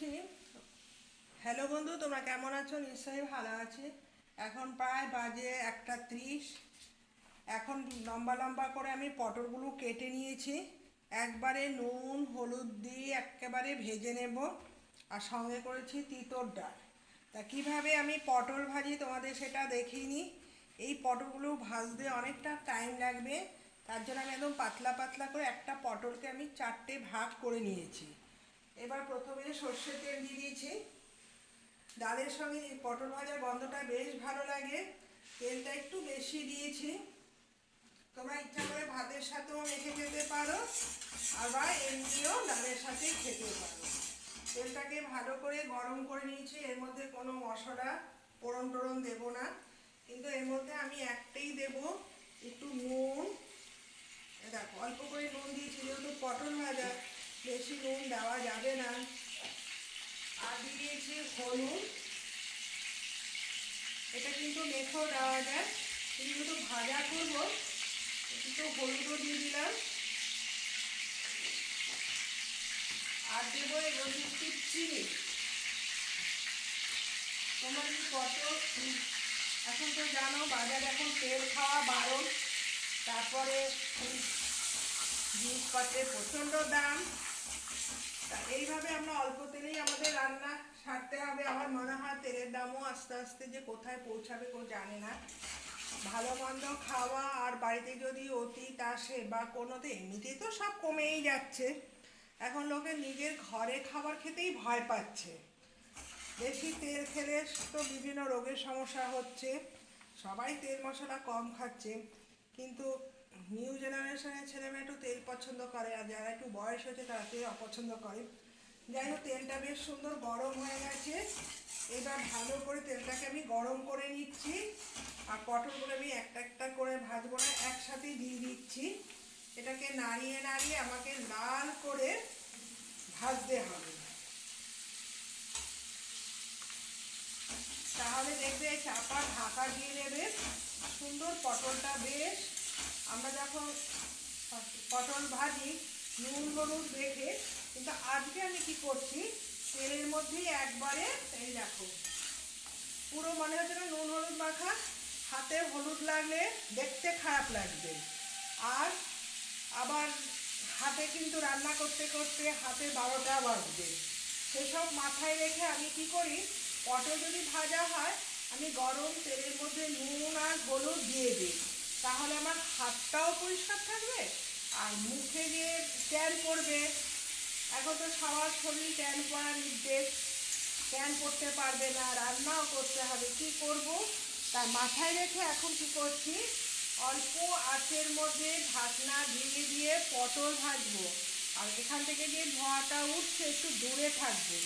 করছি হ্যালো বন্ধু, তোমরা কেমন আছো? নিশ্চয়ই ভালো আছি। এখন প্রায় বাজে একটা ত্রিশ। এখন লম্বা লম্বা করে আমি পটলগুলো কেটে নিয়েছি। একবারে নুন, হলুদ দিয়ে একেবারে ভেজে নেব। আর সঙ্গে করেছি তিতর ডাল। তা কীভাবে আমি পটল ভাজি তোমাদের সেটা দেখিনি। এই পটলগুলো ভাজতে অনেকটা টাইম লাগবে। তার জন্য আমি একদম পাতলা পাতলা করে একটা পটলকে আমি চারটে ভাগ করে নিয়েছি। এবার প্রথমে সর্ষের তেল দিয়ে দিয়েছি। ডালের সঙ্গে পটল ভাজার গন্ধটা বেশ ভালো লাগে। তেলটা একটু বেশি দিয়েছি। তোমরা ইচ্ছা করে ভাতের সাথেও মেখে খেতে পারো, আবার এমনিও ডালের সাথে খেতে পারো। তেলটাকে ভালো করে গরম করে নিয়েছি, এর মধ্যে কোনো মশলা পোড়ন টোড়ন দেবো না। কিন্তু এর মধ্যে আমি একটাই দেব, একটু নুন এ দেখো অল্প করে নুন দিয়েছি যেহেতু পটল ভাজা বেশি নুন দেওয়া যাবে না। আর দিয়েছি হলুদ। এটা কিন্তু মেখেও দেওয়া যায়। কিন্তু ভাজা করব, একটু হলুদও দিয়ে দিলাম। আর দেবো মধ্যে একটু চিনি। তোমরা কত এখন তো জানো, বাজারে এখন তেল খাওয়া বারণ। তারপরে জিনিসপত্রের প্রচণ্ড দাম। এইভাবে আমরা অল্প তেলেই আমাদের রান্না সারতে হবে। আমার মনে হয় তেলের দামও আস্তে আস্তে যে কোথায় পৌঁছাবে কেউ জানে না। ভালো মন্দ খাওয়া আর বাড়িতে যদি অতীত আসে বা কোনোতে, এমনিতেই তো সব কমেই যাচ্ছে। এখন লোকে নিজের ঘরে খাবার খেতেই ভয় পাচ্ছে। বেশি তেল খেলে তো বিভিন্ন রোগের সমস্যা হচ্ছে। সবাই তেল মশলা কম খাচ্ছে। কিন্তু নিউ জেনারেশনের ছেলেমেয়ে একটু তেল পছন্দ করে আর যারা একটু বয়স হয়েছে তারা তেল অপছন্দ করে। যাই হোক, তেলটা বেশ সুন্দর গরম হয়ে গেছে। এবার ভালো করে তেলটাকে আমি গরম করে নিচ্ছি আর পটলগুলো আমি একটা একটা করে ভাজবো না, একসাথেই দিয়ে দিচ্ছি। এটাকে নাড়িয়ে নাড়িয়ে আমাকে লাল করে ভাজতে হবে। তাহলে দেখবে চাপা ঢাকা দিয়ে দেবে। সুন্দর পটলটা বেশ আমরা যখন পটল ভাজি, নুন হলুদ দেখে কিন্তু আজকে আমি কি করছি? তেলের মধ্যেই একবারে এই দেখো, পুরো মনে হচ্ছে না নুন হলুদ মাখা, হাতে হলুদ লাগলে দেখতে খারাপ লাগবে। আর আবার হাতে কিন্তু রান্না করতে করতে হাতে বারোটা বাজবে। সেসব মাথায় রেখে আমি কি করি? পটল যদি ভাজা হয়, আমি গরম তেলের মধ্যে নুন আর হলুদ দিয়ে দিই। তাহলে আমার হাতটাও পরিষ্কার থাকবে আর মুখে যে ট্যান পড়বে, এখন তো সবার শরীর ট্যান পড়ার নির্দেশ। ট্যান পড়তে পারবে না, রান্নাও করতে হবে। কি করব? তার মাথায় রেখে এখন কি করছি? অল্প আঁচের মধ্যে ঢাকনা দিয়ে দিয়ে পটল ভাজবো। আর এখান থেকে যে ধোঁয়াটা উঠছে, একটু দূরে থাকবে,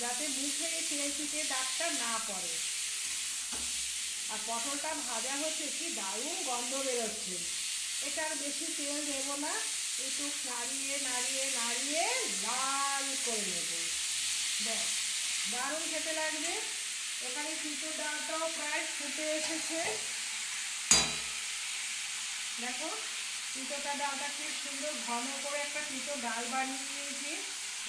যাতে মুখে তেল থেকে দাগটা না পড়ে। আর পটলটা ভাজা হচ্ছে কি দারুণ গন্ধ বেরোচ্ছে। এটা আর বেশি তেল দেবো না, একটু নাড়িয়ে নাড়িয়ে নাড়িয়ে লাল করে নেব। দারুণ খেতে লাগবে। এখানে তিতো ডালটাও প্রায় ফুটে এসেছে। দেখো তিতোটা ডালটা খুব সুন্দর ঘন করে একটা তিতো ডাল বানিয়ে নিয়েছি।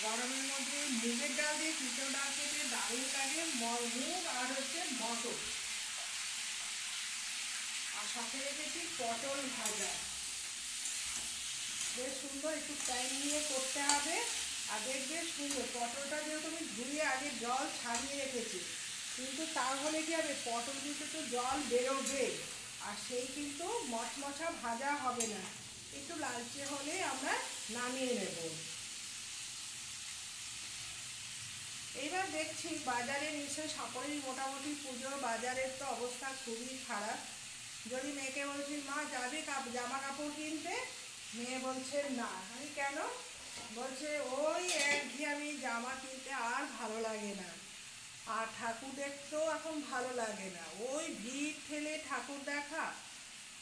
গরমের মধ্যে মুগের ডাল দিয়ে তিতো ডাল খেতে দারুণ লাগে। মুগ আর হচ্ছে মটর। সাথে রেখেছি পটল ভাজা। বেশ সুন্দর, একটু টাইম নিয়ে করতে হবে। আর দেখবে সুন্দর, পটলটা যেহেতু আমি ধুয়ে আগে জল ছাড়িয়ে রেখেছি, কিন্তু তাহলে কি হবে? পটল কিন্তু একটু জল বেরোবে, আর সেই কিন্তু মচমচা ভাজা হবে না। একটু লালচে হলে আমরা নামিয়ে নেব। এইবার দেখছি বাজারে নিশ্চয়ই সকলেই মোটামুটি পুজোর বাজারের তো অবস্থা খুবই খারাপ। যদি মেয়েকে বলছি, মা, যাবে জামা কাপড় কিনতে? মেয়ে বলছে, না। আমি, কেন? বলছে, ওই একঘেয়েমি জামা কিনতে আর ভালো লাগে না। আর ঠাকুর দেখতেও এখন ভালো লাগে না। ওই ভিড় ঠেলে ঠাকুর দেখা।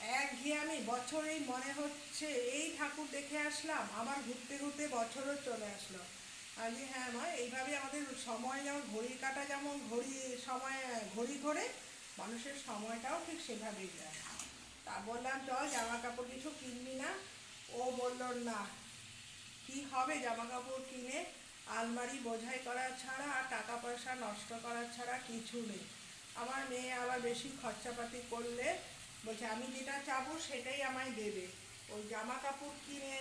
একঘেয়েমি বছরেই মনে হচ্ছে এই ঠাকুর দেখে আসলাম আমার ঘুরতে ঘুরতে বছরও চলে আসলো। আমি হ্যাঁ মা, এইভাবে আমাদের সময় যেমন ঘড়ির কাটা, যেমন ঘড়ি সময়, ঘড়ি ঘোরে মানুষের সময়টাও ঠিক সেভাবেই যায়। তা বললাম, চল জামা কাপড় কিছু কিনবি না। ও বলল, না, কি হবে জামা কাপড় কিনে? আলমারি বোঝাই করা ছাড়া আর টাকা পয়সা নষ্ট করা ছাড়া কিছু নেই। আমার মেয়ে আবার বেশি খরচাপাতি করলে, বলছে, আমি যেটা চাবো সেটাই আমায় দেবে। ওই জামা কাপড় কিনে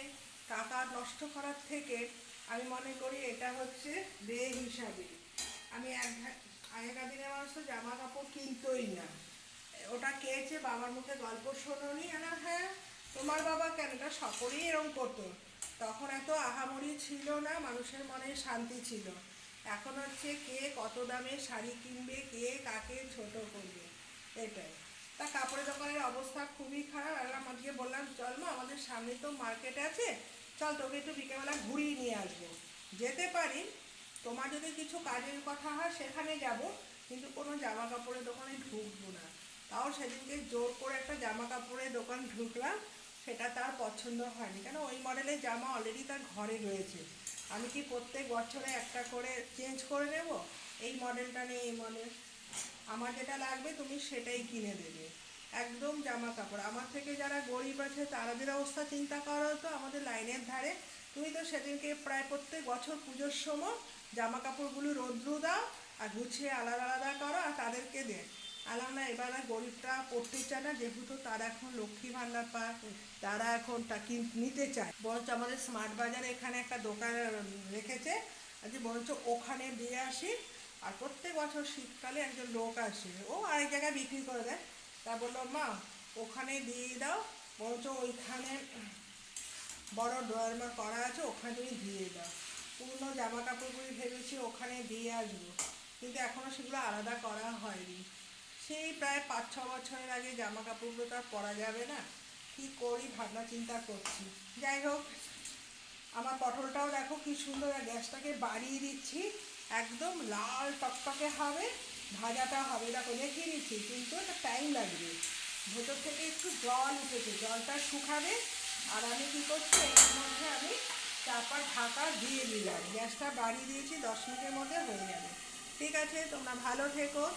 টাকা নষ্ট করার থেকে আমি মনে করি এটা হচ্ছে বে হিসাবে। আমি এক আগেকার দিনের মানুষ তো জামা কাপড় কিনতোই না। ওটা কেছে বাবার মুখে গল্প শোনোনি না হ্যাঁ তোমার বাবা কেন? এটা সকলেই এরকম করতো। তখন এত আহামরি ছিল না, মানুষের মনে শান্তি ছিল। এখন হচ্ছে কে কত দামে শাড়ি কিনবে, কে কাকে ছোট করবে, এটাই। তা কাপড়ের দোকানের অবস্থা খুবই খারাপ। আর আমাদেরকে বললাম, চল মা, আমাদের সামনে তো মার্কেট আছে। চল তোকে একটু বিকেলবেলা ঘুরিয়ে নিয়ে আসব। যেতে পারি তোমার যদি কিছু কাজের কথা হয়, সেখানে যাব, কিন্তু কোনো জামা কাপড়ের দোকানে ঢুকবো না। তাও সেদিনকে জোর করে একটা জামা কাপড়ের দোকান ঢুকলাম, সেটা তার পছন্দ হয়নি। কেন? ওই মডেলের জামা অলরেডি তার ঘরে রয়েছে। আমি কি প্রত্যেক বছরে একটা করে চেঞ্জ করে নেব? এই মডেলটা নেই, এই মডেল। আমার যেটা লাগবে, তুমি সেটাই কিনে দেবে। একদম জামা কাপড় আমার থেকে যারা গরিব আছে তাদের অবস্থা চিন্তা করো তো আমাদের লাইনের ধারে তুমি তো সেদিনকে প্রায় প্রত্যেক বছর পুজোর সময় জামা কাপড়গুলো রোদ্রু দাও আর গুছিয়ে আলাদা আলাদা করো আর তাদেরকে দে। আলাম না, এবার আর গরিবরা পড়তে চায় না, যেহেতু তারা এখন লক্ষ্মী ভাণ্ডার পায় তারা এখন তা নিতে চায়। বরঞ্চ আমাদের স্মার্ট বাজারে এখানে একটা দোকান রেখেছে আজকে বরঞ্চ ওখানে দিয়ে আসি, আর প্রত্যেক বছর শীতকালে একজন লোক আসে, ও আরেক জায়গায় বিক্রি করে দেয়। তা বলল, মা, ওখানে দিয়ে দাও, বরঞ্চ ওইখানে বড় ড্রয়ার করা আছে, ওখানেই দিয়ে দাও। পুরনো জামা কাপড়গুলি ভেবেছি ওখানে দিয়ে আসব, কিন্তু এখনও সেগুলো আলাদা করা হয়নি। সেই প্রায় পাঁচ, ছ বছরের আগে জামা কাপড়গুলো তো আর পরা যাবে না। কী করি ভাবনা চিন্তা করছি। যাই হোক, আমার পটলটাও দেখো কি সুন্দর, আর গ্যাসটাকে বাড়িয়ে দিচ্ছি। একদম লাল টকটকে হবে, ভাজাটা হবে। দেখো, দেখিয়ে দিচ্ছি, কিন্তু এটা টাইম লাগবে। ভেতর থেকে একটু জল উঠেছে, জলটা শুকাবে। আর আমি কী করছি? এর মধ্যে আমি চাপা ঢাকা দিয়ে দিলাম। গ্যাসটা বাড়িয়ে দিয়েছি, দশ মিনিটের মধ্যে হয়ে যাবে। ঠিক আছে, তোমরা ভালো থেকো।